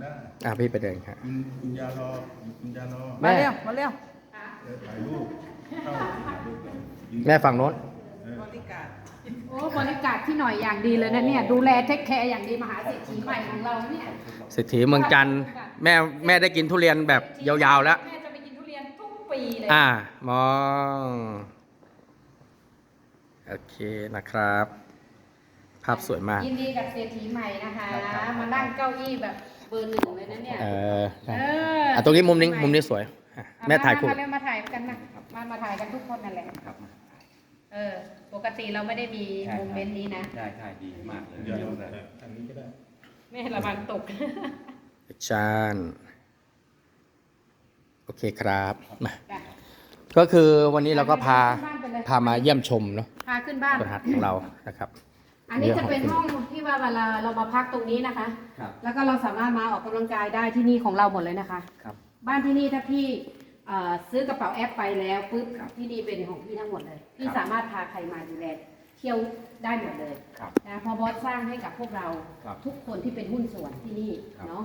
ได้อะพี่ไปเดินครับกินกินยารอกินยารอแม่มาเร็วมาเร็วเออถ่ายรูปเข้าถ่ายรูปก่อนยืนแม่ฝั่งโน้น เออโอ้บริการที่หน่อยอย่างดีเลยนะเนี่ยดูแลเทคแคร์อย่างดีมหาเศรษฐีใหม่ของเราเนี่ยเศรษฐีเมืองจันทร์แม่แม่ได้กินทุเรียนแบบยาวๆแล้ว แม่จะไปกินทุเรียนทุกปีเลยอ่ามอง โอเคนะครับ ภาพสวยมาก ยินดีกับเศรษฐีใหม่นะคะมานั่งเก้าอี้แบบ เบอร์หนึ่งเลยนะเนี่ย เออเออะตรงนี้มุมนี้มุมนี้สวยอะแม่ถ่ายคู่ มาเร็วมาถ่ายกันมามามาถ่ายกันทุกคนนั่นแหละเออ ปกติเราไม่ได้มีโมเมนต์นี้นะ ได้ใช่ดีมากเลยเดี๋ยวเราแต่อันนี้ก็ได้แม่ระวังตกอาจารย์โอเคครับมาจ้ะ ก็คือวันนี้เราก็พาขึ้นบ้นไปเลยพามาเยี่ยมชมเนาะพาขึ้นบ้านสวนหัดของเรานะครับ อันนี้จะเป็นห้องที่ว่าเวลาเรามาพักตรงนี้นะคะ ครับแล้วก็เราสามารถมาออกกำลังกายได้ที่นี่ของเราหมดเลยนะคะ ครับ บ้านที่นี่ถ้าพี่เอ่อซื้อกระเป๋าแอปไปแล้วปุ๊บที่นี่เป็นของพี่ทั้งหมดเลย พี่ครับ สามารถพาใครมาดูแลเที่ยวได้หมดเลยครับ นะเพอบอสสร้างให้กับพวกเราครับทุกคนที่เป็นหุ้นส่วนที่นี่ครับเนาะ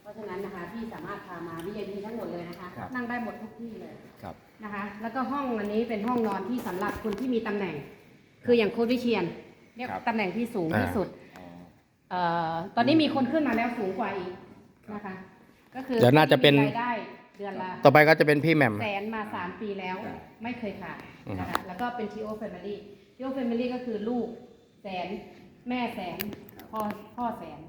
เพราะฉะนั้นนะคะพี่สามารถพามาวิทยาดีทั้งหมดเลยนะคะ ครับ นั่งได้หมดทุกที่เลย ครับ นะคะแล้วก็ห้องอันนี้เป็นห้องนอนที่สำหรับคนที่มีตำแหน่ง คืออย่างโค้ชวิเชียน เรียกครับตำแหน่งที่สูงที่อ่าสุดอ๋อเอ่อตอนนี้มีคนขึ้นมาแล้วสูงกว่าอีกนะคะ ก็คือเดี๋ยวน่าจะเป็น มีรายได้เดือนละต่อไปก็จะเป็นพี่แหม่ม แสนมาสามปีแล้วครับ ไม่เคยขาดอืม นะคะแล้วก็เป็นทีโอแฟมิลี่ทีโอแฟมิลี่ก็คือลูกแสนแม่แสนพ่อพ่อแสน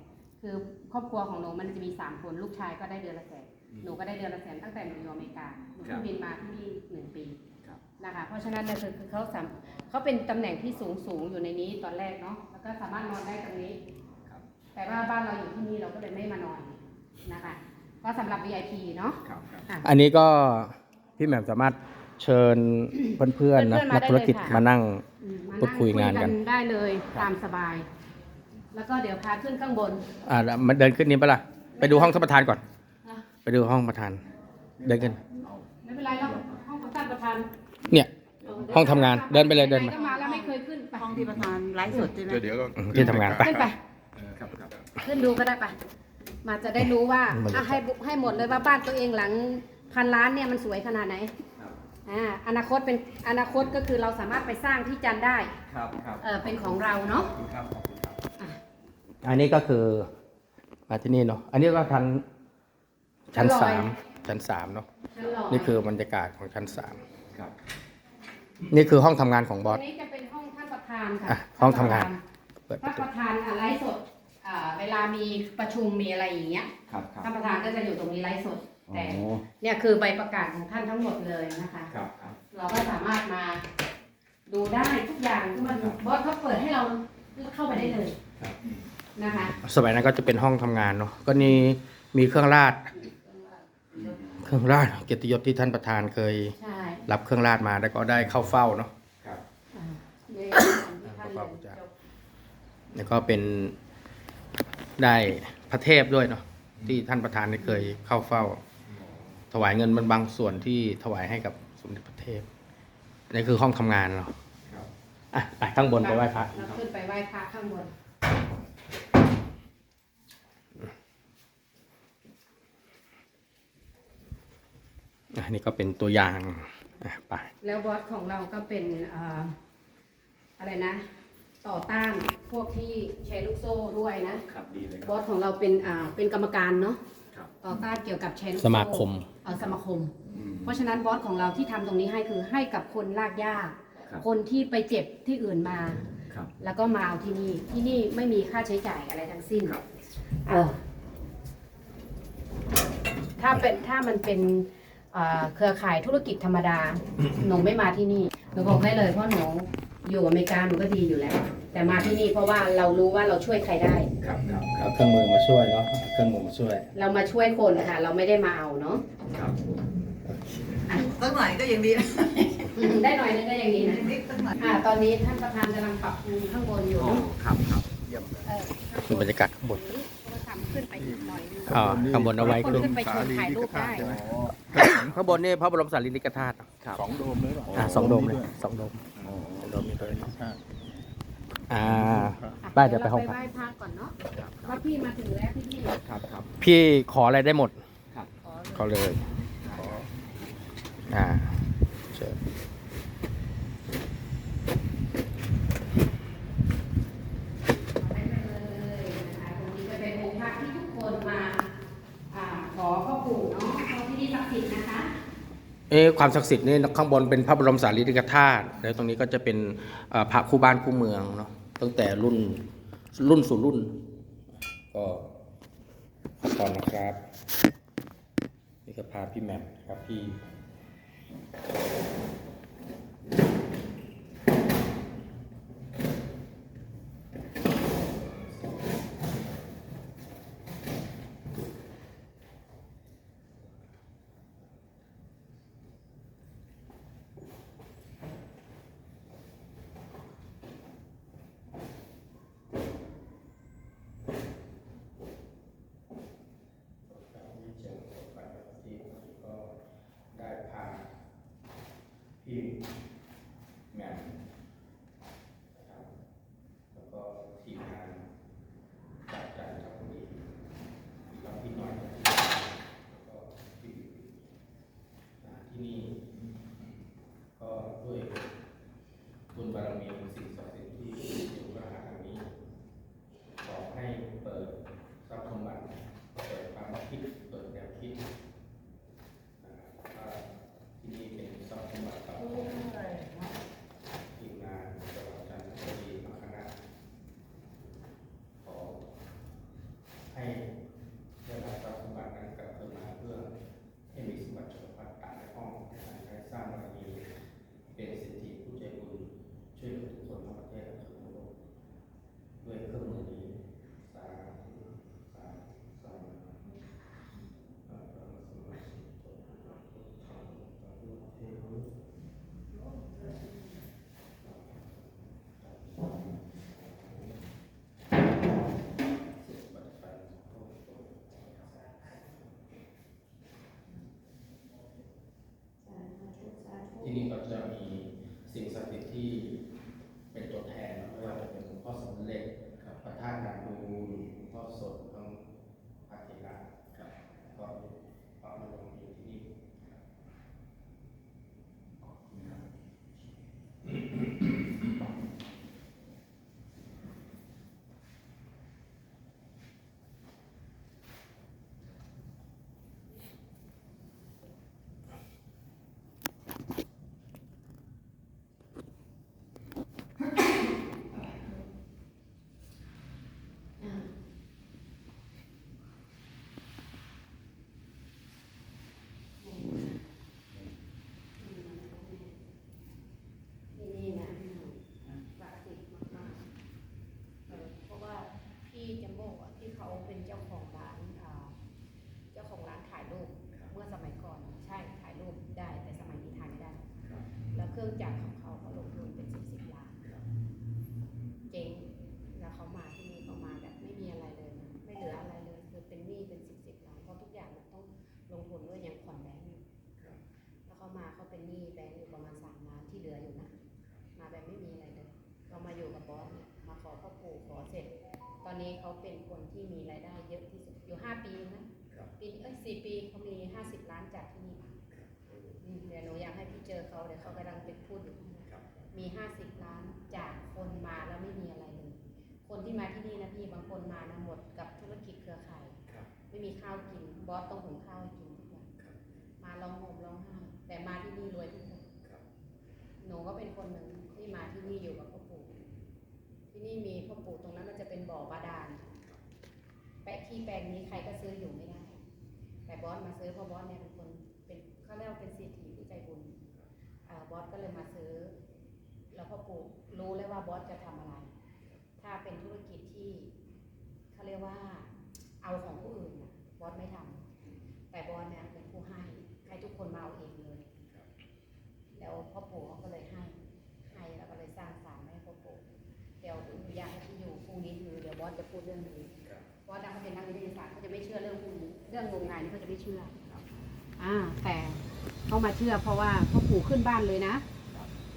คือครอบครัวของหนูมันจะมีสามคนลูกชายก็ได้เดือนละแสน หนูก็ได้เดือนละแสนตั้งแต่หนูอยู่อเมริกาหนูเพิ่งบินมาที่นี่หนึ่งปีครับ นะคะ เพราะฉะนั้นเนี่ยคือคือเขาสามเขาเป็นตำแหน่งที่สูงสูงอยู่ในนี้ตอนแรกเนาะแล้วก็สามารถนอนได้ตรงนี้ครับแต่ว่าบ้านเราอยู่ที่นี่เราก็เลยไม่มานอนนะคะ ก็สำหรับ VIP เนาะครับครับอะอันนี้ก็พี่แหม่มสามารถเชิญเพื่อนๆนะเพื่อนๆมานักธุรกิจได้เลยค่ะ มานั่ง อืมมาพูดคุยงานกัน ได้เลยตามสบาย แล้วก็เดี๋ยวพาขึ้นข้างบนอ่ามาเดินขึ้นนี้ปะล่ะไปดูห้องท่านประธานก่อน นะไปดูห้องประธาน เดินขึ้น ไม่เป็นไรหรอกห้องประธานประธาน เนี่ยเดี๋ยวห้องทำงานเดินไปเลยเดินไปหก็มาแล้วไม่เคยขึ้นไปห้องที่ประธานไลฟ์สดใช่ไหมเดี๋ยวเดี๋ยวก็อืมที่ทำงานไป ขึ้นไป ครับครับขึ้นดูก็ได้ไป มาจะได้รู้ว่าบรรยากาศอะให้บุให้หมดเลยว่าบ้านตัวเองหลังพันล้านเนี่ยมันสวยขนาดไหนครับอ่าอนาคตเป็นอนาคตก็คือเราสามารถไปสร้างที่จันทร์ได้ครับครับเออเป็นของเราเนาะครับขอบคุณครับอันนี้ก็คือมาที่นี่เนาะอันนี้ก็ชั้นชั้นสามชั้นสามเนาะชั้นลอยนี่คือบรรยากาศของชั้นสาม ครับ นี่คือห้องทำงานของบออัส นนี้จะเป็นห้องท่านประธานค่ะอะห้องทำงาน เปิดปท่าระนตูประธานอะไลฟ์สดอ่าเวลามีประชุมมีอะไรอย่างเงี้ยครับครับท่านประธานก็จะอยู่ตรงนี้ไลฟ์สดแต่โอ้เนี่ยคือใบประกาศของท่านทั้งหมดเลยนะคะ ครับครับ เราก็สามารถมาดูได้ทุกอย่างที่มันบอสเขาเปิดให้เราเข้าไปได้เลยครับ นะคะ สมัยนั้นก็จะเป็นห้องทำงานเนาะก็นี่มีเครื่องราชเครื่องราชเกียรติยศที่ท่านประธานเคย ใช่ รับเครื่องราชมาแล้วก็ได้เข้าเฝ้าเนาะครับอ่าเนี่ยท่านเรียนจบแล้วก็เป็นได้พระเทพด้วยเนาะที่ท่านประธานได้เคยเข้าเฝ้า ถวายเงินมันบางส่วนที่ถวายให้กับสมเด็จพระเทพนี่คือห้องทำงานเราครับอะไปข้างบนไปไหว้พระเราขึ้นไปไหว้พระข้างบนอะนี่ก็เป็นตัวอย่าง อะไป แล้วบอสของเราก็เป็นอ่าอะไรนะ ต่อต้านพวกที่แชร์ลูกโซ่ด้วยนะ ครับดีเลยครับบอสของเราเป็นอ่าเป็นกรรมการเนาะครับต่อต้านเกี่ยวกับแชร์ลูกสโซ่มาคม เออสมาคม อืม เพราะฉะนั้นบอสของเราที่ทำตรงนี้ให้คือให้กับคนลากหญ้าครับ คนที่ไปเจ็บที่อื่นมา ครับ แล้วก็มาเอาที่นี่ ที่นี่ไม่มีค่าใช้จ่ายอะไรทั้งสิ้นครับ เออถ้าเป็นถ้ามันเป็น เอ่อเครือข่ายธุรกิจธรรมดา หนูไม่มาที่นี่ หนูบอกได้เลยเพราะหนูอยู่อเมริกาหนูก็ดีอยู่แล้ว แต่มาที่นี่เพราะว่าเรารู้ว่าเราช่วยใครได้ ครับครับครัเอาบเครื่องมือมาช่วยเนาะเอาเครื่องมือมาช่วย เรามาช่วยคนค่ะ เราไม่ได้มาเอาเนาะครับสักหน่อยก็ยังดีนะอืมได้หน่อยนึงก็ยังดีนะนิดสักหน่อยอ่าตอนนี้ท่านประธานกำลังปรับปรุงข้างบนอยู่ โอ้เนาะครับครับเยี่ยมเลยเออข้างคือบรรยากาศข้างบนก็ทำขึ้นไปอีกหน่ อยนึงอ่าข้างบนเอาไว้คนคือขึ้นไปชมถ่ายรูปได้ ข้างบนนี่พระบรมสารีริกธาตุสองโดมเลยเหรออะสองโดมเลยสองโดมอ๋อสองโดมนี่เลยใช่อ่าอะไปเดี๋ยวไปห้องเราพัไปกไหว้พระก่อนเนาะครับว่าพี่มาถึงแล้วพี่พี่ครับครับพี่ขออะไรได้หมดครับขอขอเลย อ่าเชิญได้เลยนะคะตรงนี้จะเป็นองค์พระที่ทุกคนมาอ่าขอพ่อปู่เนาะเพราะที่นี่ศักดิ์สิทธิ์นะคะ เอความศักดิ์สิทธิ์นี่ข้างบนเป็นพระบรมสารีริกธาตุแล้วตรงนี้ก็จะเป็นพระคู่บ้านคู่เมืองเนาะตั้งแต่รุ่นรุ่นสู่รุ่นก็ขอพรนะครับ นี่ก็พาพี่แม่มครับพี่ ก็ได้พาพี่แหม่มนะครับแล้วก็ทีมงานจากจันทบุรีแล้วพี่หน่อยแล้วก็พี่มาที่นี่ ก็ด้วยบุญบารมีสิ่งศักดิ์สิทธิ์ที่อยู่ระหว่างนี้ ขอให้เปิดทรัพย์สมบัติเปิดความคิด เปิดแนวคิดนะครับว่าที่นี่เป็นทรัพย์สมบัติของทีมงานจังหวัดจันทบุรีมาคณะขอให้ได้รับทรัพย์สมบัตินั้นกลับคืนมาเพื่อให้มีสมบัติสุขภาพตามในห้องในการใช้สร้างบารมีเป็นสิทธิผู้ใจบุญช่วยเหลือทุกคนทั้งประเทศและทั่วโลก ด้วยเครื่องมือนี้สาธุสาธุสาธุอะระหะสัมมาสัมพุทโธอะระหะโตสัมมาสัมพุทโธเทวะสุปฏิปันโนโตที่นี่ก็จะมีสิ่งศักดิ์สิ ที่เป็นตัวแทนไม่ว่าจะเป็นหลวงพ่อสมเด็จครับพระธาตุนาดูหลวงพ่อสดทั้งพระเถระครับก็เอามาลงที่นี่ครับขอบคุณครับ ที่นี่นะศักดิ์สิทธิ์มากๆเออเพราะว่า พี่จัมโบ้อะที่เขาเป็นเจ้าของร้านอ่าเจ้าของร้านถ่ายรูปเมื่อสมัยก่อนใช่ถ่ายรูปได้ แต่สมัยนี้ถ่ายไม่ได้ แล้วเครื่องจักรของเขาเขาลงทุนเป็นสิบสิบล้านเจ๊งแล้วเขามาที่นี่เขามาแบบไม่มีอะไรเลยนะไม่เหลืออะไรเลยคือเป็นหนี้เป็นสิบสิบล้านเพราะทุกอย่างมันต้องลงทุนด้วยยังผ่อนแบงก์อยู่แล้วเขามาเขาเป็นหนี้แบงก์อยู่ประมาณสามล้านที่เหลืออยู่นะมาแบบไม่มีอะไร อนนี้เขาเป็นคนที่มีรายได้เยอะที่สุดอยู่ห้าปีนะปีเอ้ยสี่ปีเขามีห้าสิบล้านจากที่นี่อืมเดี๋ยวหนูอยากให้พี่เจอเขาเดี๋ยวเขากำลังเป็นพูดอยู่ข้างในมีห้าสิบล้านจากคนมาแล้วไม่มีอะไรเลยคนที่มาที่นี่นะพี่บางคนมานะหมดกับธุรกิจเครือข่ายไม่มีข้าวกินบอสต้องหุงข้าวให้กินทุกวันมาร้องห่มร้องไห้แต่มาที่นี่รวยทุกคนหนูก็เป็นคนหนึ่งที่มาที่นี่อยู่กับพ่อปู่ที่ นี่มีพ่อปู่ตรงนั้นมันจะเป็นบ่อบาดาลแปะที่แปลงนี้ใครก็ซื้ออยู่ไม่ได้ แต่บอสมาซื้อเพราะบอสเนี่ยเป็นคนเป็นเขาเรียกว่าเป็นเศรษฐีผู้ใจบุญอ่าบอสก็เลยมาซื้อ แล้วพ่อปู่รู้เลยว่าบอสจะทำอะไรถ้าเป็นธุรกิจที่เขาเรียกว่าเอาของผู้อื่นน่ะบอสไม่ทำแต่บอสเนี่ยเป็นผู้ให้ให้ทุกคนมาเอาเองเลย แล้วพ่อปู่เขาก็เลยให้ ให้แล้วก็เลยสร้างศาลให้พ่อปู่เดี๋ยวอยากให้ที่อยู่พรุ่งนี้คื อเดี๋ยวบอสจะพูดเรื่องนี้บอสดังเขาเป็นนักวิทยาศาสตร์เขาจะไม่เชื่อเรื่องพวกนี้เรื่องงมงายนี่เขาจะไม่เชื่ออ่า แต่เขามาเชื่อเพราะว่าพ่อปู่ขึ้นบ้านเลยนะ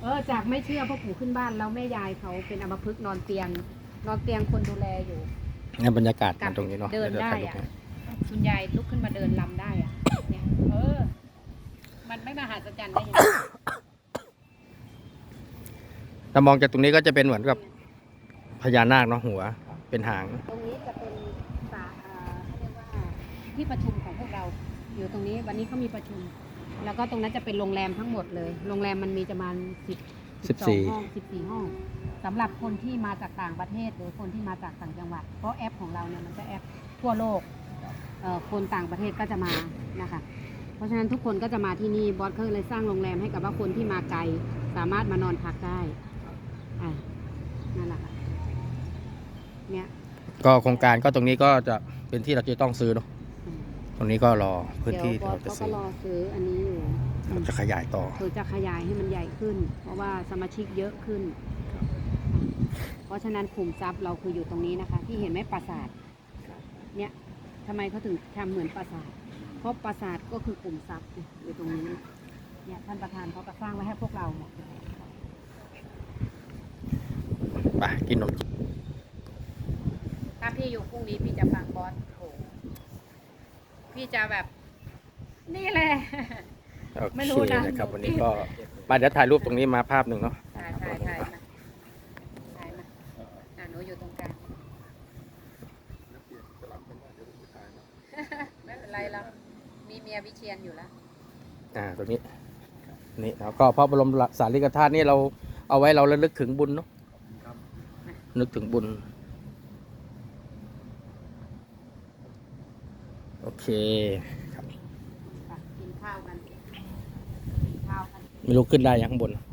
เอออจากไม่เชื่อพ่อปู่ขึ้นบ้านแล้วแม่ยายเขาเป็นอัมพฤกษ์นอนเตียง นอนเตียงคนดูแลอยู่งั้นบรรยากาศกันตรงนี้เนาะเดินได้ยวอะถ่ายรูปให้คุณยายลุกขึ้นมาเดินลำได้อะเนี่ยเออ มันไม่มหัศจรรย์ได้ยังไงถ้ามองจากตรงนี้ก็จะเป็นเหมือนกับพญานาคเนาะหัว เป็นหาง ตรงนี้จะเป็นสาเอ่อเขาเรียกว่าที่ประชุมของพวกเรา อยู่ตรงนี้วันนี้เขามีประชุม แล้วก็ตรงนั้นจะเป็นโรงแรมทั้งหมดเลย โรงแรมมันมีประมาณสิบ14 ห้องสิบสี่ห้องสำหรับคนที่มาจากต่างประเทศ หรือคนที่มาจากต่างจังหวัด เพราะแอปของเราเนี่ยมันจะแอปทั่วโลกเอ่อคนต่างประเทศก็จะมานะคะ เพราะฉะนั้นทุกคนก็จะมาที่นี่บอสเขาเลยสร้างโรงแรมให้กับว่าคนที่มาไกลสามารถมานอนพักได้อ่านั่นแหละค่ะ เนี่ยก็โครงการก็ตรงนี้ก็จะเป็นที่เราจะต้องซื้อเนาะอืมตรงนี้ก็รอพื้นที่เดี๋ที่ยวบอเราจะซื้อสเขาก็รอซื้ออันนี้อยู่เราจะขยายต่อคือจะขยายให้มันใหญ่ขึ้น เพราะว่าสมาชิกเยอะขึ้น เพราะฉะนั้นขุมทรัพย์เราคืออยู่ตรงนี้นะคะ ที่เห็นไหมปราสาทเนี่ยทำไมเขาถึงทำเหมือนปราสาท เพราะปราสาทก็คือกลุ่มทรัพย์เนี่ยอยู่ตรงนี้เนี่ยท่านประธานเขาก็สร้างไว้ให้พวกเราหมดเลยไปกินนมถ้า พี่อยู่พรุ่งนี้พี่จะฟังบอสโหพี่จะแบบ นี่แหละ โอไม่เครู้นะ นะครับวันนี้ก็มาเดี๋ยวถ่ายรูปตรงนี้มาภาพหนึ่งเนาะถ่ายถ่ายถ่ายมาถ่ายมาอะหนูอยู่ตรงกลางไม่เป็นไรแล้วมีเมียวิเชียนอยู่แล้ว อ่าตรงนี้นี่แล้วก็พระบรมสารีริกธาตุนี่เราเอาไว้เราระลึกถึงบุญเนาะนึกถึงบุญ โอ เคครับไปกินข้าวกันกินข้าวกันไม่รู้ขึ้นได้ยังข้างบนขึ้น